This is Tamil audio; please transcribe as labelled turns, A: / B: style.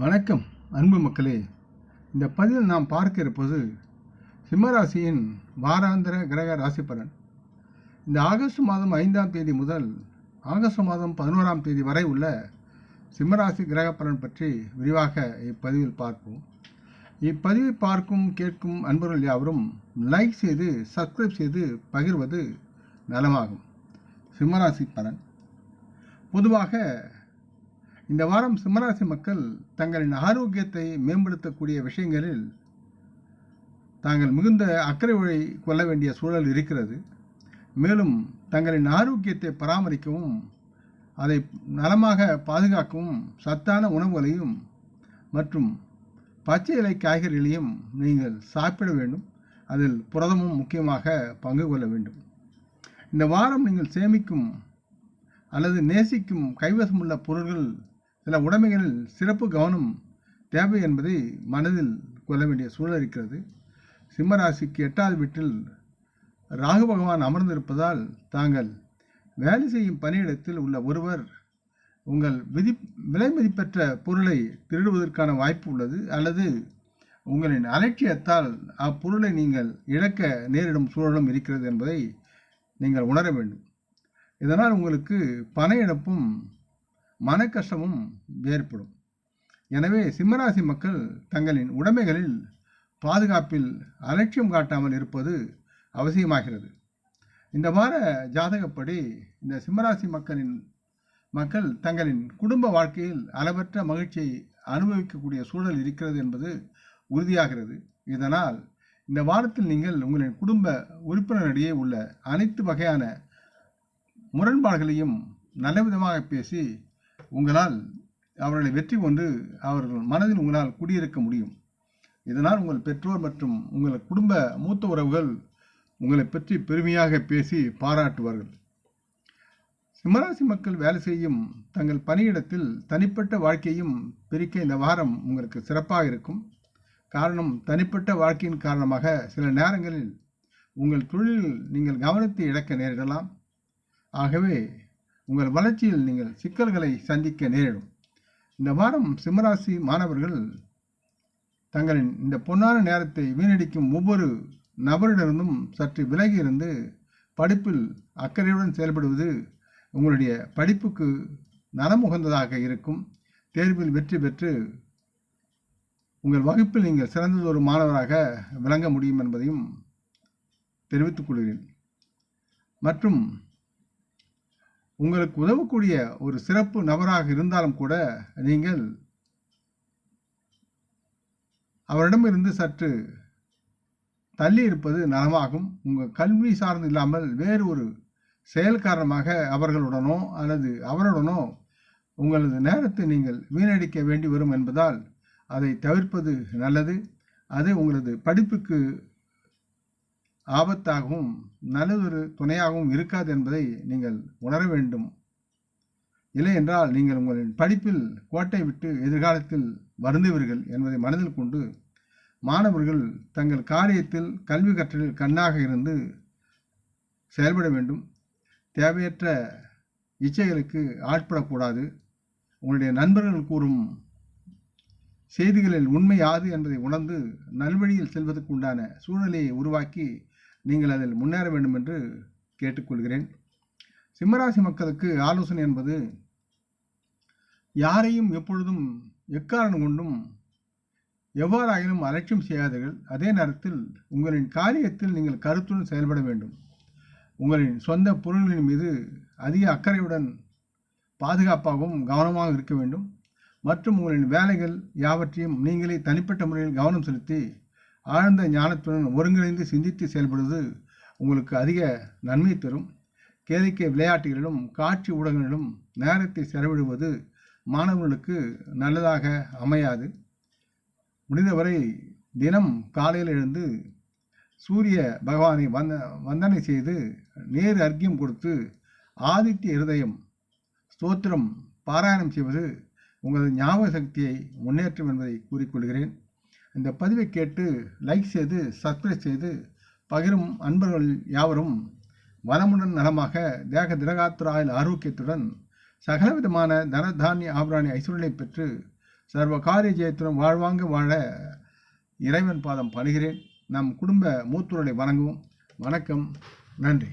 A: வணக்கம் அன்பு மக்களே. இந்த பதிவில் நாம் பார்க்க இருப்பது சிம்மராசியின் வாராந்திர கிரக ராசி பலன். இந்த ஆகஸ்ட் மாதம் ஐந்தாம் தேதி முதல் ஆகஸ்ட் மாதம் பதினோராம் தேதி வரை உள்ள சிம்மராசி கிரக பலன் பற்றி விரிவாக இப்பதிவில் பார்ப்போம். இப்பதிவை பார்க்கும் கேட்கும் அன்பர்கள் யாவரும் லைக் செய்து சப்ஸ்கிரைப் செய்து பகிர்வது நலமாகும். சிம்மராசி பலன். பொதுவாக இந்த வாரம் சிம்மராசி மக்கள் தங்களின் ஆரோக்கியத்தை மேம்படுத்தக்கூடிய விஷயங்களில் தாங்கள் மிகுந்த அக்கறை வழி கொள்ள வேண்டிய சூழல் இருக்கிறது. மேலும் தங்களின் ஆரோக்கியத்தை பராமரிக்கவும் அதை நலமாக பாதுகாக்கவும் சத்தான உணவுகளையும் மற்றும் பச்சை இலை காய்கறிகளையும் நீங்கள் சாப்பிட வேண்டும். அதில் புரதமும் முக்கியமாக பங்கு கொள்ள வேண்டும். இந்த வாரம் நீங்கள் சேமிக்கும் அல்லது நேசிக்கும் கைவசமுள்ள பொருள்கள் சில உடைமைகளில் சிறப்பு கவனம் தேவை என்பதை மனதில் கொள்ள வேண்டிய சூழல் இருக்கிறது. சிம்மராசிக்கு எட்டாவது வீட்டில் ராகு பகவான் அமர்ந்திருப்பதால் தாங்கள் வேலை செய்யும் பணியிடத்தில் உள்ள ஒருவர் உங்கள் விதி விலை மதிப்பற்ற பொருளை திருடுவதற்கான வாய்ப்பு உள்ளது. அல்லது உங்களின் அலட்சியத்தால் அப்பொருளை நீங்கள் இழக்க நேரிடும் சூழலும் இருக்கிறது என்பதை நீங்கள் உணர வேண்டும். இதனால் உங்களுக்கு பண இழப்பும் மன கஷ்டமும் ஏற்படும் எனவே சிம்மராசி மக்கள் தங்களின் உடைமைகளில் பாதுகாப்பில் அலட்சியம் காட்டாமல் இருப்பது அவசியமாகிறது. இந்த வார ஜாதகப்படி இந்த சிம்மராசி மக்களின் மக்கள் தங்களின் குடும்ப வாழ்க்கையில் அளவற்ற மகிழ்ச்சியை அனுபவிக்கக்கூடிய சூழல் இருக்கிறது என்பது உறுதியாகிறது. இதனால் இந்த வாரத்தில் நீங்கள் உங்களின் குடும்ப உறுப்பினரிடையே உள்ள அனைத்து வகையான முரண்பாடுகளையும் நல்லவிதமாக பேசி உங்களால் அவர்களை வெற்றி கொண்டு அவர்கள் மனதில் உங்களால் குடியிருக்க முடியும். இதனால் உங்கள் பெற்றோர் மற்றும் உங்கள் குடும்ப மூத்த உறவுகள் உங்களை பற்றி பெருமையாக பேசி பாராட்டுவார்கள். சிம்மராசி மக்கள் வேலை செய்யும் தங்கள் பணியிடத்தில் தனிப்பட்ட வாழ்க்கையும் பிரிக்க இந்த வாரம் உங்களுக்கு சிறப்பாக இருக்கும். காரணம் தனிப்பட்ட வாழ்க்கையின் காரணமாக சில நேரங்களில் உங்கள் தொழிலில் நீங்கள் கவனத்தை இழக்க நேரிடலாம். ஆகவே உங்கள் வளர்ச்சியில் நீங்கள் சிக்கல்களை சந்திக்க நேரிடும். இந்த வாரம் சிம்மராசி மாணவர்கள் தங்களின் இந்த பொன்னான நேரத்தை வீணடிக்கும் ஒவ்வொரு நபரிடமிருந்தும் சற்று விலகி இருந்து படிப்பில் அக்கறையுடன் செயல்படுவது உங்களுடைய படிப்புக்கு நலமுகந்ததாக இருக்கும். தேர்வில் வெற்றி பெற்று உங்கள் வகுப்பில் நீங்கள் சிறந்ததொரு மாணவராக விளங்க முடியும் என்பதையும் தெரிவித்துக் கொள்கிறேன். மற்றும் உங்களுக்கு உதவக்கூடிய ஒரு சிறப்பு நபராக இருந்தாலும் கூட நீங்கள் அவரிடமிருந்து சற்று தள்ளி இருப்பது நலமாகும். உங்கள் கல்வி சார்ந்து இல்லாமல் வேறு ஒரு செயல் காரணமாக அவர்களுடனோ அல்லது அவருடனோ உங்களது நேரத்தை நீங்கள் வீணடிக்க வேண்டி வரும் என்பதால் அதை தவிர்ப்பது நல்லது. அது உங்களது படிப்புக்கு ஆபத்தாகவும் நல்லதொரு துணையாகவும் இருக்காது என்பதை நீங்கள் உணர வேண்டும். இல்லை என்றால் நீங்கள் உங்களின் படிப்பில் கோட்டை விட்டு எதிர்காலத்தில் வருந்துவீர்கள் என்பதை மனதில் கொண்டு மாணவர்கள் தங்கள் காரியத்தில் கல்வி கற்றலில் கண்ணாக இருந்து செயல்பட வேண்டும். தேவையற்ற இச்சைகளுக்கு ஆட்படக்கூடாது. உங்களுடைய நண்பர்கள் கூறும் செய்திகளில் உண்மை யாது என்பதை உணர்ந்து நல்வழியில் செல்வதற்கு உண்டான சூழ்நிலையை உருவாக்கி நீங்கள் அதில் முன்னேற வேண்டும் என்று கேட்டுக்கொள்கிறேன். சிம்மராசி மக்களுக்கு ஆலோசனை என்பது யாரையும் எப்பொழுதும் எக்காரணம் கொண்டும் எவ்வாறாயினும் அலட்சியம் செய்யாதீர்கள். அதே நேரத்தில் உங்களின் காரியத்தில் நீங்கள் கருத்துடன் செயல்பட வேண்டும். உங்களின் சொந்த பொருள்களின் மீது அதிக அக்கறையுடன் பாதுகாப்பாகவும் கவனமாக இருக்க வேண்டும். மற்றும் உங்களின் வேலைகள் யாவற்றையும் நீங்களே தனிப்பட்ட முறையில் கவனம் செலுத்தி ஆழ்ந்த ஞானத்துடன் ஒருங்கிணைந்து சிந்தித்து செயல்படுவது உங்களுக்கு அதிக நன்மை தரும். கேளிக்கை விளையாட்டுகளிலும் காட்சி ஊடகங்களிலும் நேரத்தை செலவிடுவது மாணவர்களுக்கு நல்லதாக அமையாது. முடிந்தவரை தினம் காலையில் எழுந்து சூரிய பகவானை வந்த வந்தனை செய்து நேர் அர்க்கியம் கொடுத்து ஆதித்ய இருதயம் ஸ்தோத்திரம் பாராயணம் செய்வது உங்களது ஞாபக சக்தியை முன்னேற்றும் என்பதை கூறிக்கொள்கிறேன். இந்த பதிவை கேட்டு லைக் செய்து சப்ஸ்கிரைப் செய்து பகிரும் அன்பர்கள் யாவரும் வளமுடன் நலமாக தேக திரகாத்திராயில் ஆரோக்கியத்துடன் சகலவிதமான தனதானிய ஆபராணி ஐஸ்வர்யங்களை பெற்று சர்வ காரிய ஜெயத்துடன் வாழ்வாங்க வாழ இறைவன் பாதம் பணிகிறேன். நம் குடும்ப மூத்தோரை வணங்குவோம். வணக்கம். நன்றி.